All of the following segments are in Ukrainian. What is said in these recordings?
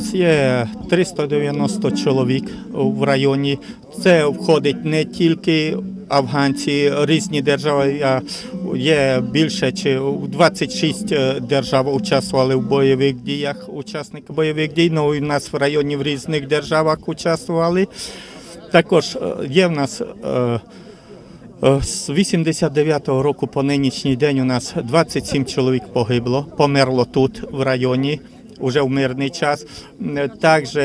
Нас є 390 чоловік в районі. Це входить не тільки афганці, різні держави. Є більше чи 26 держав участвували в бойових діях. Учасники бойових дій. Ну, і у нас в районі в різних державах участвували. Також е, є в нас. е, е, З 89-го року по нинішній день у нас 27 чоловік погибло, померло тут в районі, вже в мирний час. Е, Також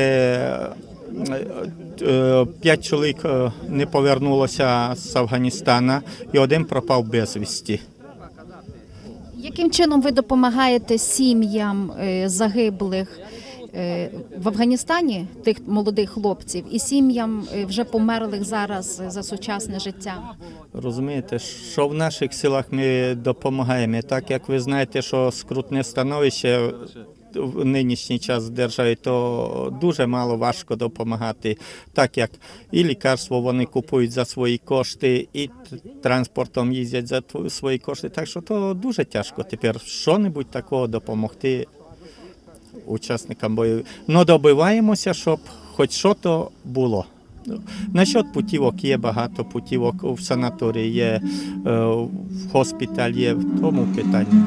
5 чоловік е, не повернулося з Афганістана і один пропав безвісті. Яким чином ви допомагаєте сім'ям е, загиблих е, в Афганістані, тих молодих хлопців, і сім'ям е, вже померлих зараз за сучасне життя? Розумієте, що в наших силах ми допомагаємо. Так як ви знаєте, що скрутне становище в нинішній час в державі, то дуже мало важко допомагати, так як і лікарство вони купують за свої кошти, і транспортом їздять за свої кошти. Так що то дуже тяжко тепер що-небудь такого допомогти учасникам бойових. Ну добиваємося, щоб хоч що то було. Насчет путівок є багато путівок в санаторії, є е, в госпіталь є, в тому питань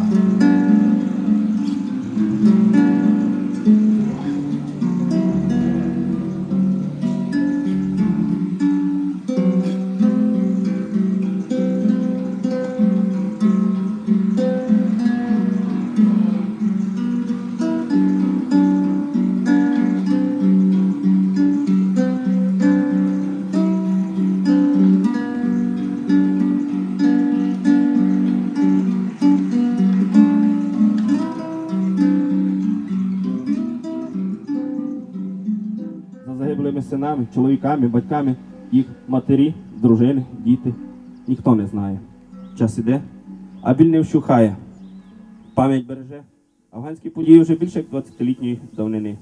синами, чоловіками, батьками, їх матері, дружини, діти. Ніхто не знає. Час іде, а біль не вщухає. Пам'ять береже. Афганські події вже більше як 20-літньої давнини.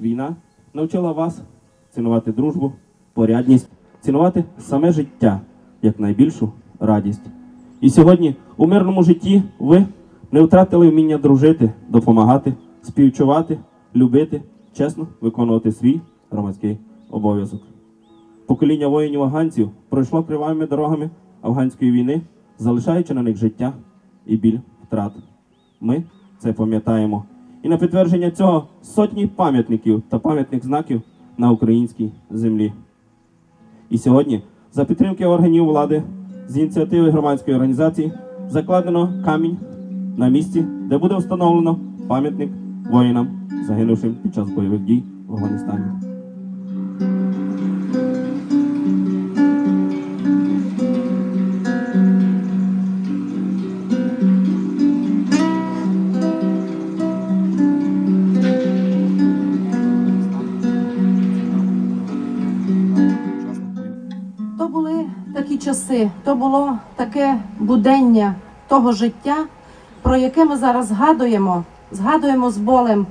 Війна навчила вас цінувати дружбу, порядність, цінувати саме життя як найбільшу радість. І сьогодні у мирному житті ви не втратили вміння дружити, допомагати, співчувати, любити, чесно виконувати свій громадський обов'язок. Покоління воїнів-афганців пройшло кривавими дорогами афганської війни, залишаючи на них життя і біль втрат. Ми це пам'ятаємо. І на підтвердження цього сотні пам'ятників та пам'ятних знаків на українській землі. І сьогодні, за підтримки органів влади, з ініціативи громадської організації, закладено камінь на місці, де буде встановлено пам'ятник воїнам, загинувшим під час бойових дій в Афганістані. Були часи, то було таке будення того життя, про яке ми зараз згадуємо, згадуємо з болем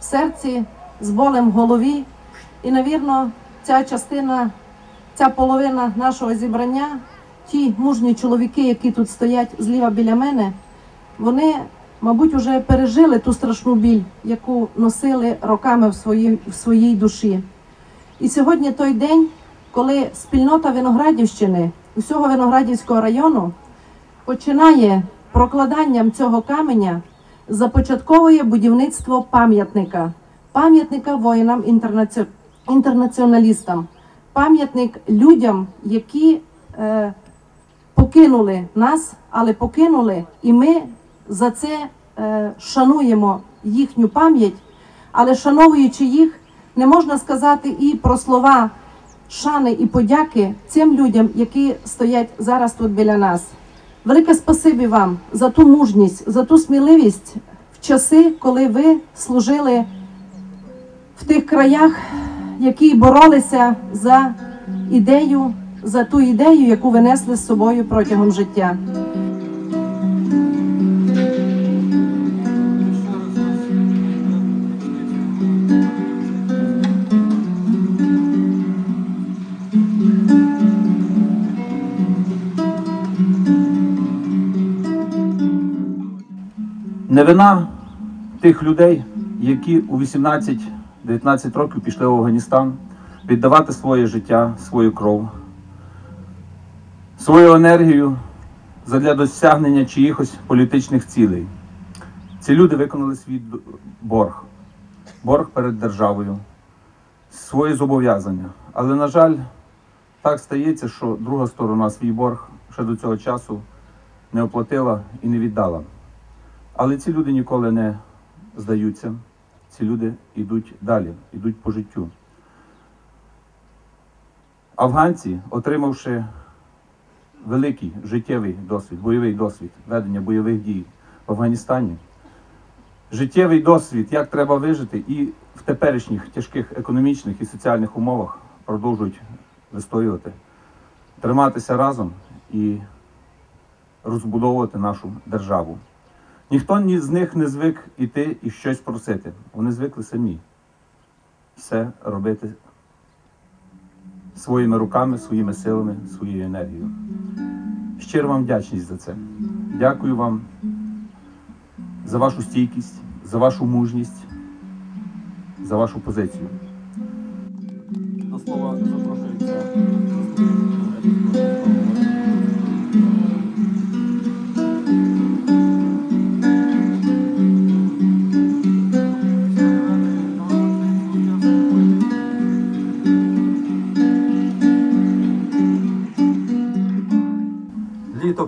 в серці, з болем в голові. І, навірно, ця частина, ця половина нашого зібрання, ті мужні чоловіки, які тут стоять зліва біля мене, вони, мабуть, вже пережили ту страшну біль, яку носили роками в своїй, в своїй душі. І сьогодні той день, коли спільнота Виноградівщини, усього Виноградівського району, починає прокладанням цього каменя, започатковує будівництво пам'ятника, пам'ятника воїнам інтернаці... інтернаціоналістам, пам'ятник людям, які е, покинули нас, але покинули, і ми за це е, шануємо їхню пам'ять, але шановуючи їх, не можна сказати і про слова шани і подяки цим людям, які стоять зараз тут біля нас. Велике спасибі вам за ту мужність, за ту сміливість в часи, коли ви служили в тих краях, які боролися за ідею, за ту ідею, яку ви несли з собою протягом життя. Вина тих людей, які у 18 19 років пішли в Афганістан віддавати своє життя, свою кров, свою енергію задля досягнення чиїхось політичних цілей. Ці люди виконали свій борг, борг перед державою, свої зобов'язання. Але, на жаль, так стається, що друга сторона свій борг ще до цього часу не оплатила і не віддала. Але ці люди ніколи не здаються. Ці люди йдуть далі, йдуть по життю. Афганці, отримавши великий життєвий досвід, бойовий досвід ведення бойових дій в Афганістані, життєвий досвід, як треба вижити, і в теперішніх тяжких економічних і соціальних умовах продовжують вистоювати, триматися разом і розбудовувати нашу державу. Ніхто ні з них не звик іти і щось просити. Вони звикли самі все робити своїми руками, своїми силами, своєю енергією. Щиро вам вдячність за це. Дякую вам за вашу стійкість, за вашу мужність, за вашу позицію.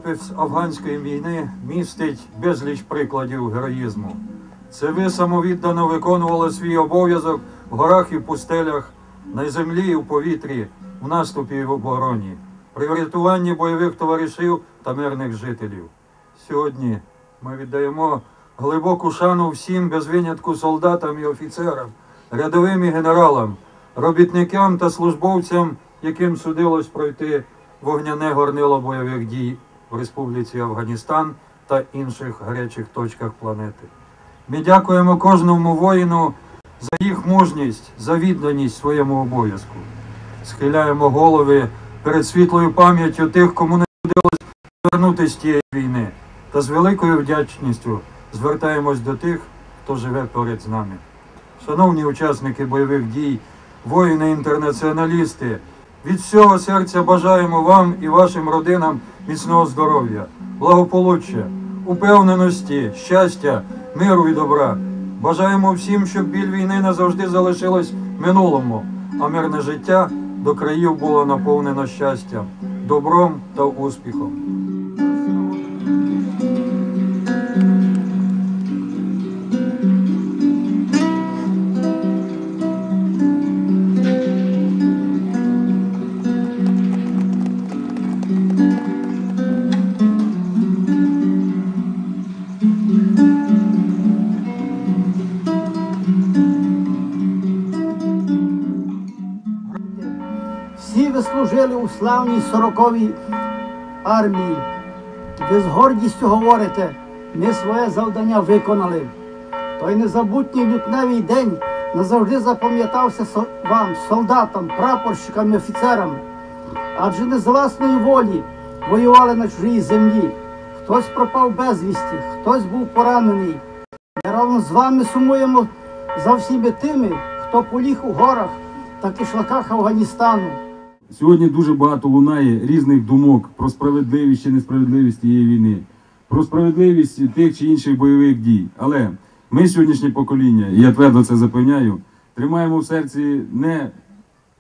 Літопис афганської війни містить безліч прикладів героїзму. Це ви самовіддано виконували свій обов'язок в горах і пустелях, на землі і в повітрі, в наступі і в обороні, при врятуванні бойових товаришів та мирних жителів. Сьогодні ми віддаємо глибоку шану всім без винятку солдатам і офіцерам, рядовим і генералам, робітникам та службовцям, яким судилось пройти вогняне горнило бойових дій в Республіці Афганістан та інших гарячих точках планети. Ми дякуємо кожному воїну за їх мужність, за відданість своєму обов'язку. Схиляємо голови перед світлою пам'яттю тих, кому не судилось повернутися з тієї війни, та з великою вдячністю звертаємось до тих, хто живе поряд з нами. Шановні учасники бойових дій, воїни-інтернаціоналісти, від всього серця бажаємо вам і вашим родинам міцного здоров'я, благополуччя, упевненості, щастя, миру і добра. Бажаємо всім, щоб біль війни назавжди залишилось минулому, а мирне життя до країв було наповнено щастям, добром та успіхом. Всі ви служили у славній сороковій армії. Ви з гордістю говорите, ми своє завдання виконали. Той незабутній лютневий день назавжди запам'ятався вам, солдатам, прапорщикам і офіцерам. Адже не з власної волі воювали на чужій землі. Хтось пропав безвісті, хтось був поранений. Ми разом з вами сумуємо за всіми тими, хто поліг у горах та кишлаках Афганістану. Сьогодні дуже багато лунає різних думок про справедливість чи несправедливість тієї війни, про справедливість тих чи інших бойових дій. Але ми, сьогоднішнє покоління, і я твердо це запевняю, тримаємо в серці не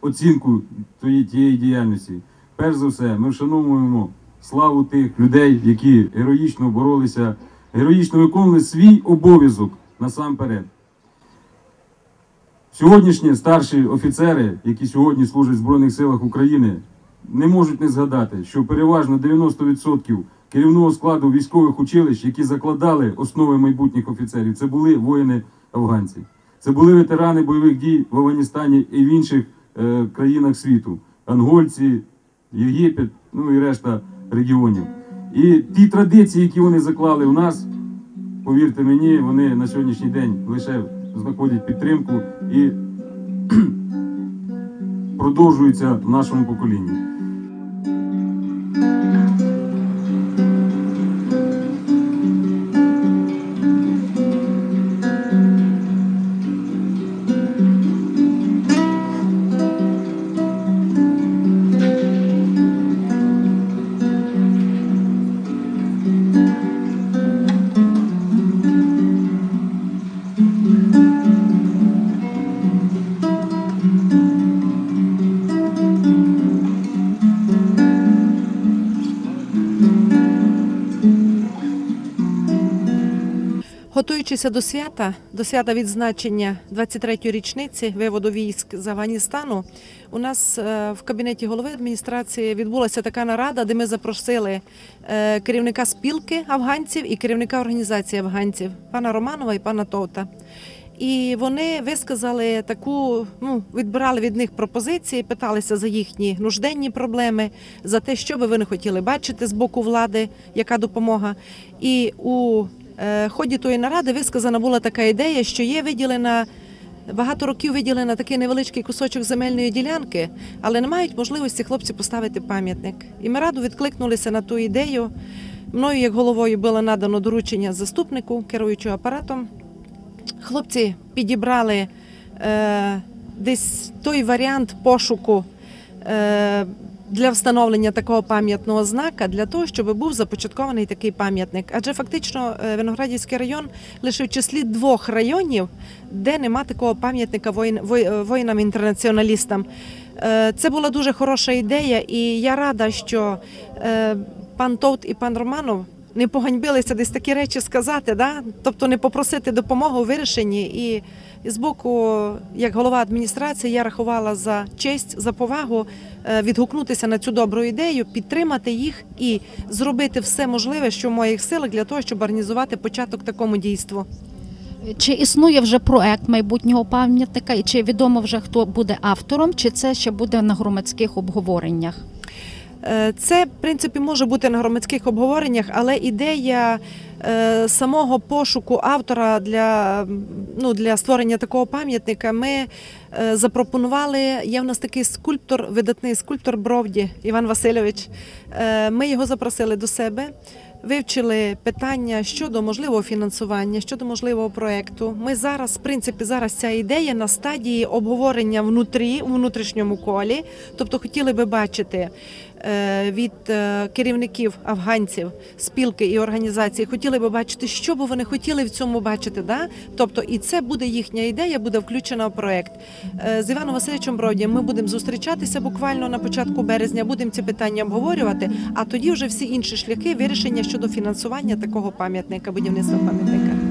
оцінку тієї діяльності. Перш за все, ми вшановуємо славу тих людей, які героїчно боролися, героїчно виконували свій обов'язок насамперед. Сьогоднішні старші офіцери, які сьогодні служать в Збройних силах України, не можуть не згадати, що переважно 90% керівного складу військових училищ, які закладали основи майбутніх офіцерів, це були воїни-афганці. Це були ветерани бойових дій в Афганістані і в інших е, країнах світу, ангольці, Єгипет, ну і решта регіонів. І ті традиції, які вони заклали в нас, повірте мені, вони на сьогоднішній день лише знаходять підтримку і продовжуються в нашому поколінні. Готуючися до свята, до свята відзначення 23-ї річниці виводу військ з Афганістану, у нас е, в кабінеті голови адміністрації відбулася така нарада, де ми запросили е, керівника спілки афганців і керівника організації афганців, пана Романова і пана Товта. І вони висказали таку, ну відбирали від них пропозиції, питалися за їхні нужденні проблеми, за те, що би вони хотіли бачити з боку влади, яка допомога. І у е, ході тої наради висказана була така ідея, що є виділена. Багато років виділена такий невеличкий кусочок земельної ділянки, але не мають можливості хлопці поставити пам'ятник. І ми радо відкликнулися на ту ідею. Мною, як головою, було надано доручення заступнику, керуючого апаратом. Хлопці підібрали е, десь той варіант пошуку е, для встановлення такого пам'ятного знака для того, щоб був започаткований такий пам'ятник. Адже фактично е, Виноградівський район лише в числі двох районів, де нема такого пам'ятника воїн, воїнам-інтернаціоналістам. Е, Це була дуже хороша ідея, і я рада, що е, пан Товт і пан Романов не поганьбилися десь такі речі сказати, да? тобто не попросити допомоги у вирішенні. І, і з боку, як голова адміністрації, я рахувала за честь, за повагу е, відгукнутися на цю добру ідею, підтримати їх і зробити все можливе, що в моїх силах для того, щоб організувати початок такому дійству. Чи існує вже проект майбутнього пам'ятника, і чи відомо вже хто буде автором, чи це ще буде на громадських обговореннях? Е, Це, в принципі, може бути на громадських обговореннях, але ідея е, самого пошуку автора для, ну, для створення такого пам'ятника ми е, запропонували. Є в нас такий скульптор, видатний скульптор Бровді Іван Васильович. Ми його запросили до себе. Вивчили питання щодо можливого фінансування, щодо можливого проекту. Ми зараз, в принципі, зараз ця ідея на стадії обговорення внутрі, у внутрішньому колі. Тобто хотіли би бачити від е, керівників афганців, спілки і організації, хотіли би бачити, що би вони хотіли в цьому бачити. Да? Тобто, і це буде їхня ідея, буде включена в проект. Е, З Іваном Васильовичем Бродієм ми будемо зустрічатися буквально на початку березня, будемо ці питання обговорювати, а тоді вже всі інші шляхи вирішення щодо фінансування такого пам'ятника, будівництва пам'ятника.